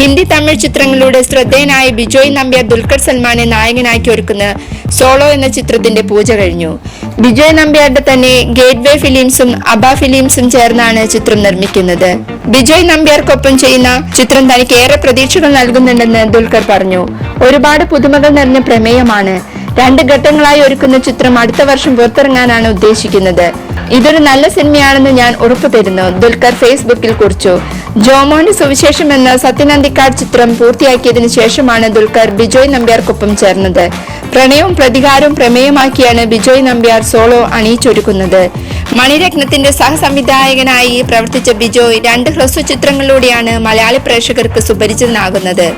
ഹിന്ദി തമിഴ് ചിത്രങ്ങളിലൂടെ ശ്രദ്ധേയനായ ബിജോയ് നമ്പ്യാർ ദുൽഖർ സൽമാനെ നായകനാക്കി ഒരുക്കുന്ന സോളോ എന്ന ചിത്രത്തിന്റെ പൂജ കഴിഞ്ഞു. ബിജോയ് നമ്പ്യാരുടെ തന്നെ ഗേറ്റ് വേ ഫിലിംസും അബ ഫിലിംസും ചേർന്നാണ് ചിത്രം നിർമ്മിക്കുന്നത്. ബിജോയ് നമ്പ്യാർക്കൊപ്പം ചെയ്യുന്ന ചിത്രം തനിക്ക് ഏറെ പ്രതീക്ഷകൾ നൽകുന്നുണ്ടെന്ന് ദുൽഖർ പറഞ്ഞു. ഒരുപാട് പുതുമകൾ നിറഞ്ഞ പ്രമേയമാണ്. രണ്ട് ഘട്ടങ്ങളായി ഒരുക്കുന്ന ചിത്രം അടുത്ത വർഷം പുറത്തിറങ്ങാനാണ് ഉദ്ദേശിക്കുന്നത്. ഇതൊരു നല്ല സിനിമയാണെന്ന് ഞാൻ ഉറപ്പു തരുന്നു. ദുൽഖർ ഫേസ്ബുക്കിൽ കുറിച്ചു. ജോമോന്റെ സുവിശേഷം എന്ന സത്യനന്ദിക്കാട് ചിത്രം പൂർത്തിയാക്കിയതിനു ശേഷമാണ് ദുൽഖർ ബിജോയ് നമ്പ്യാർക്കൊപ്പം ചേർന്നത്. പ്രണയവും പ്രതികാരവും പ്രമേയമാക്കിയാണ് ബിജോയ് നമ്പ്യാർ സോളോ അണിയിച്ചൊരുക്കുന്നത്. മണിരത്നത്തിന്റെ സഹസംവിധായകനായി പ്രവർത്തിച്ച ബിജോയ് രണ്ട് ഹ്രസ്വ ചിത്രങ്ങളിലൂടെയാണ് മലയാളി പ്രേക്ഷകർക്ക് സുപരിചിതനാകുന്നത്.